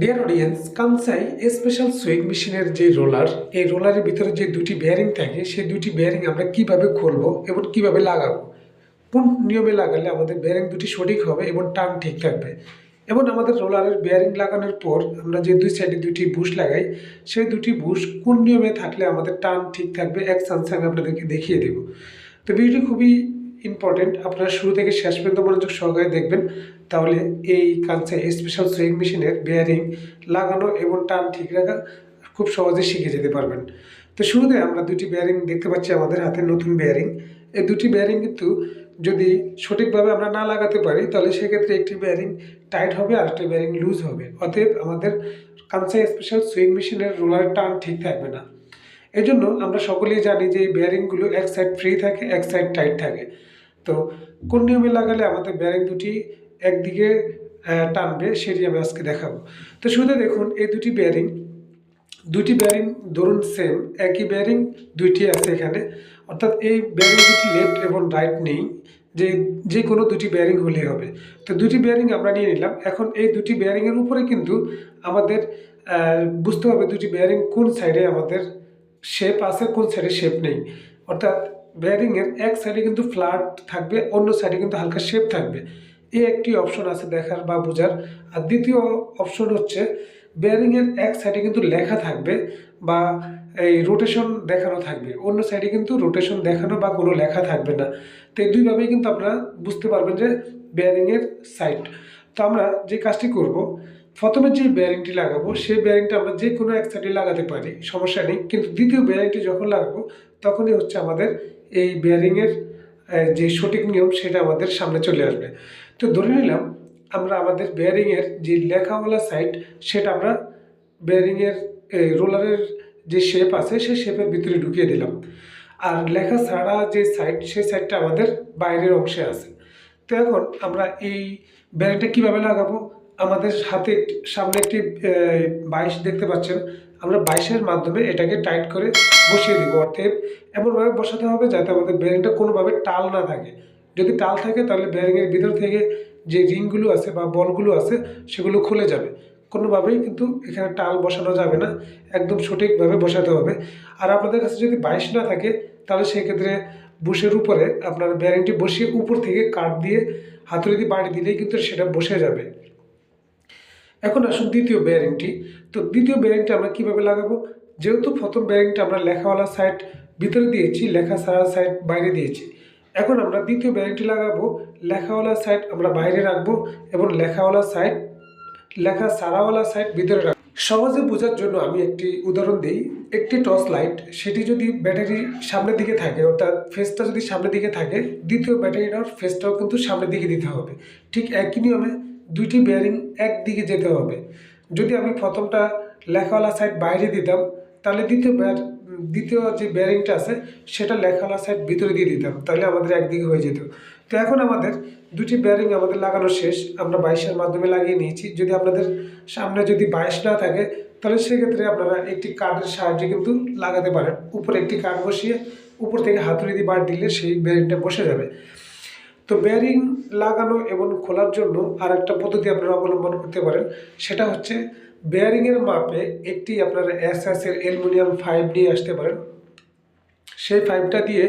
Dear audience Kansai special sewing মেশিনের যে roller এই রোলারের ভিতরে যে দুটি বেয়ারিং থাকে, সেই দুটি বেয়ারিং আমরা কীভাবে খুলবো এবং কীভাবে লাগাবো? কোন নিয়মে লাগালে আমাদের বেয়ারিং দুটি সঠিক হবে এবং টান ঠিক থাকবে? এবং আমাদের রোলারের বেয়ারিং লাগানোর পর আমরা যে দুই সাইডে দুটি বুশ লাগাই, সেই দুটি বুশ কোন নিয়মে থাকলে আমাদের টান ঠিক থাকবে? এক চান্সে আমি আপনাদেরকে দেখিয়ে দেবো। তো ভিডিওটি খুবই ইম্পর্টেন্ট আপনারা শুরু থেকে শেষ পর্যন্ত মনোযোগ সহকারে দেখবেন। তাহলে এই কাঞ্চে স্পেশাল সুইং মেশিনের বেয়ারিং লাগানো এবং টান ঠিক রাখা খুব সহজে শিখে যেতে পারবেন। তো শুরুতে আমরা দুটি বেয়ারিং দেখতে পাচ্ছি আমাদের হাতে নতুন বেয়ারিং এই দুটি বেয়ারিং কিন্তু যদি সঠিকভাবে আমরা না লাগাতে পারি, তাহলে সেক্ষেত্রে একটি বেয়ারিং টাইট হবে আর একটি বেয়ারিং লুজ হবে। অতএব আমাদের কাঞ্চা স্পেশাল সুইং মেশিনের রোলার টান ঠিক থাকবে না। এই জন্য আমরা সকলেই জানি যে এই বেয়ারিংগুলো এক সাইড ফ্রি থাকে, এক সাইড টাইট থাকে। তো কোন নিয়মে লাগালে আমাদের বেয়ারিং দুটি একদিকে টানবে, সেটি আমি আজকে দেখাবো। তো শুধু দেখুন, এই দুটি বেয়ারিং দুটি বেয়ারিং ধরুন সেম একই বেয়ারিং দুইটি আছে এখানে। অর্থাৎ এই বেয়ারিং দুটি লেফট এবং রাইট নেই, যে যে কোনো দুটি বেয়ারিং হলেই হবে। তো দুটি বেয়ারিং আমরা নিয়ে নিলাম। এখন এই দুটি বেয়ারিংয়ের উপরে কিন্তু আমাদের বুঝতে হবে দুটি বেয়ারিং কোন সাইডে আমাদের শেপ আছে, কোন সাইডে শেপ নেই। অর্থাৎ বেয়ারিংয়ের এক সাইডে কিন্তু ফ্ল্যাট থাকবে, অন্য সাইডে কিন্তু হালকা শেপ থাকবে। এই একটি অপশন আছে দেখার বা বোঝার। আর দ্বিতীয় অপশন হচ্ছে বেয়ারিংয়ের এক সাইডে কিন্তু লেখা থাকবে বা এই রোটেশন দেখানো থাকবে। অন্য সাইডে কিন্তু রোটেশন দেখানো বা কোনো লেখা থাকবে না। তো এই দুইভাবেই কিন্তু আপনারা বুঝতে পারবেন যে বেয়ারিংয়ের সাইড তো আমরা যে কাজটি করব প্রথমে যে ব্যারিংটি লাগাবো, সেই বেয়ারিংটা আমরা যে কোনো এক সাইডে লাগাতে পারি, সমস্যা নেই। কিন্তু দ্বিতীয় বেয়ারিংটি যখন লাগাবো, তখনই হচ্ছে আমাদের এই বেয়ারিংয়ের যে সঠিক নিয়ম, সেটা আমাদের সামনে চলে আসবে। তো ধরে নিলাম, আমরা আমাদের বেয়ারিংয়ের যে লেখাওয়ালা সাইড সেটা আমরা বেয়ারিংয়ের রোলারের যে শেপ আছে, সেই শেপের ভিতরে ঢুকিয়ে দিলাম। আর লেখা ছাড়া যে সাইড সেই সাইডটা আমাদের বাইরের অংশে আছে। তো এখন আমরা এই ব্যারিংটা কীভাবে লাগাবো? আমাদের হাতে সামনে একটি বাইশ দেখতে পাচ্ছেন। আমরা বাইশের মাধ্যমে এটাকে টাইট করে বসিয়ে দিব। অর্থাৎ এমনভাবে বসাতে হবে যাতে আমাদের বেয়ারিংটা কোনোভাবে টাল না থাকে। যদি টাল থাকে তাহলে বেয়ারিংয়ের ভিতর থেকে যে রিংগুলো আছে বা বলগুলো আছে সেগুলো খুলে যাবে। কোনোভাবেই কিন্তু এখানে টাল বসানো যাবে না। একদম সঠিকভাবে বসাতে হবে। আর আপনাদের কাছে যদি বাইশ না থাকে, তাহলে সেক্ষেত্রে বুশের উপরে আপনার ব্যারিংটি বসিয়ে উপর থেকে কাঠ দিয়ে হাতুড়ি দিয়ে বাড়ি দিলেই কিন্তু সেটা বসে যাবে। এখন আসুন দ্বিতীয় বেয়ারিংটি তো দ্বিতীয় বেয়ারিংটা আমরা কীভাবে লাগাবো? যেহেতু প্রথম বেয়ারিংটা আমরা লেখাওয়ালা সাইড ভিতরে দিয়েছি, লেখা সারা সাইড বাইরে দিয়েছি। এখন আমরা দ্বিতীয় বেয়ারিংটি লাগাবো, লেখাওয়ালা সাইড আমরা বাইরে রাখব এবং লেখাওয়ালা সাইড লেখা সারাওয়ালা সাইড ভিতরে রাখব। সহজে বোঝার জন্য আমি একটি উদাহরণ দিই। একটি টর্চ লাইট সেটি যদি ব্যাটারি সামনের দিকে থাকে, অর্থাৎ ফেসটা যদি সামনের দিকে থাকে, দ্বিতীয় ব্যাটারিটার ফেসটাও কিন্তু সামনের দিকে দিতে হবে। ঠিক একই নিয়মে দুইটি বেয়ারিং একদিকে যেতে হবে। যদি আমি প্রথমটা লেখাওয়ালা সাইড বাইরে দিতাম, তাহলে দ্বিতীয় বেয়ার দ্বিতীয় যে বেয়ারিংটা আছে, সেটা লেখাওয়ালা সাইড ভিতরে দিয়ে দিতাম, তাহলে আমাদের একদিকে হয়ে যেত। তো এখন আমাদের দুটি বেয়ারিং আমাদের লাগানো শেষ, আমরা বাইশের মাধ্যমে লাগিয়ে নিয়েছি। যদি আপনাদের সামনে যদি বাইশ না থাকে, তাহলে সেক্ষেত্রে আপনারা একটি কার্ডের সাহায্যে কিন্তু লাগাতে পারেন। উপরে একটি কার্ড বসিয়ে, উপর থেকে হাতুড়ি দিয়ে বার দিলে সেই বেয়ারিংটা বসে যাবে। তো বেয়ারিং লাগানো এবং খোলার জন্য আর একটা পদ্ধতি আপনারা অবলম্বন করতে পারেন। সেটা হচ্ছে বেয়ারিংয়ের মাপে একটি আপনারা এস এর অ্যালুমিনিয়াম ফাইভ নিয়ে আসতে পারেন। সেই পাইপটা দিয়ে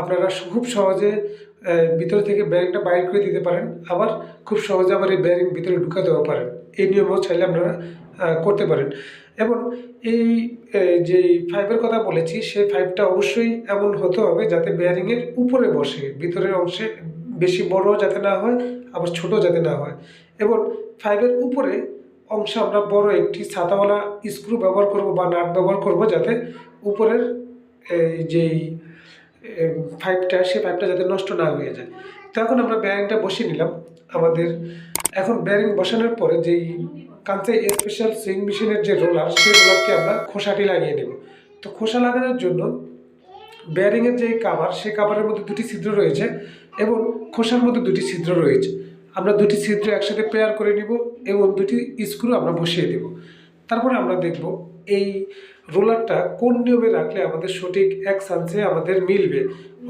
আপনারা খুব সহজে ভিতর থেকে ব্যারিংটা বাইর করে দিতে পারেন। আবার খুব সহজে আবার এই ব্যারিং ভিতরে ঢুকা দেওয়া পারেন। এই নিয়মও চাইলে আপনারা করতে পারেন। এবং এই যে ফাইভের কথা বলেছি, সেই ফাইভটা অবশ্যই এমন হতে হবে যাতে বেয়ারিংয়ের উপরে বসে, ভিতরের অংশে বেশি বড় যাতে না হয়, আবার ছোট যাতে না হয়। এবং ফাইভের উপরে অংশে আমরা বড় একটি ছাতাওয়ালা স্ক্রু ব্যবহার করব বা নাট ব্যবহার করব যাতে উপরের যেই পাইপটা সেই পাইপটা যাতে নষ্ট না হয়ে যায়। তো এখন আমরা ব্যারিংটা বসিয়ে নিলাম। আমাদের এখন ব্যারিং বসানোর পরে যেই কাঁচে স্পেশাল সুইং মেশিনের যে রোলার সেই রোলারকে আমরা খোসাটি লাগিয়ে নেব। তো খোসা লাগানোর জন্য বেয়ারিংয়ের যে কাভার সেই কাভারের মধ্যে দুটি ছিদ্র রয়েছে। এবং খোসার মধ্যে দুটি ছিদ্র রয়েছে। আমরা দুটি ছিদ্র একসাথে পেয়ার করে নিব এবং দুটি স্ক্রু আমরা বসিয়ে দেব। তারপরে আমরা দেখব এই রোলারটা কোন নিয়মে রাখলে আমাদের সঠিক এক চান্সে আমাদের মিলবে।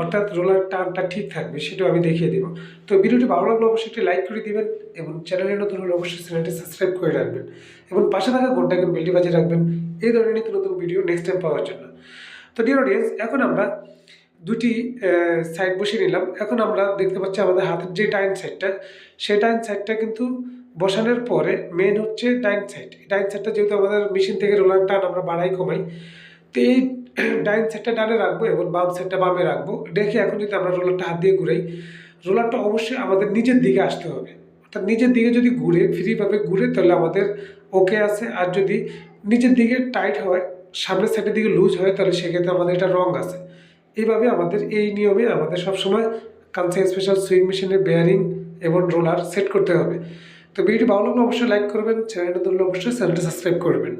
অর্থাৎ রোলার টানটা ঠিক থাকবে, সেটাও আমি দেখিয়ে দেবো। তো ভিডিওটি ভালো লাগলে অবশ্যই একটি লাইক করে দিবেন এবং চ্যানেলে নতুন হলে অবশ্যই চ্যানেলটি সাবস্ক্রাইব করে রাখবেন। এবং পাশে থাকা ঘণ্টা কিন্তু বেলটি বাজিয়ে রাখবেন। এই ধরনের নতুন ভিডিও নেক্সট টাইম পাওয়ার জন্য। তো ডিয়ার অডিয়েন্স এখন আমরা দুটি সাইড বসিয়ে নিলাম। এখন আমরা দেখতে পাচ্ছি আমাদের হাতের যে ডাইন সাইডটা সেই ডাইন সাইডটা কিন্তু বসানোর পরে মেন হচ্ছে ডাইন সাইড ডাইন সাইডটা যেহেতু আমাদের মেশিন থেকে রোলার টান আমরা বাড়াই, কমাই, তো এই ডাইন সাইডটা ডানে রাখব এবং বাম সাইডটা বামে রাখব। রেখে এখন যদি আমরা রোলারটা হাত দিয়ে ঘুরাই, রোলারটা অবশ্যই আমাদের নিজের দিকে আসতে হবে। অর্থাৎ নিজের দিকে যদি ঘুরে ফ্রিভাবে ঘুরে, তাহলে আমাদের ওকে আছে। আর যদি নিচের দিকে টাইট হয়, সামনের সাইডের দিকে লুজ হয়, তাহলে সেক্ষেত্রে আমাদের এটা রং আছে। এইভাবে আমাদের এই নিয়মে আমাদের সবসময় কানসাই স্পেশাল সুইং মেশিনের বেয়ারিং এবং রোলার সেট করতে হবে। তো ভিডিওটি ভালো লাগলে অবশ্যই লাইক করবেন চ্যানেলটা ধরলে অবশ্যই চ্যানেলটা সাবস্ক্রাইব করবেন।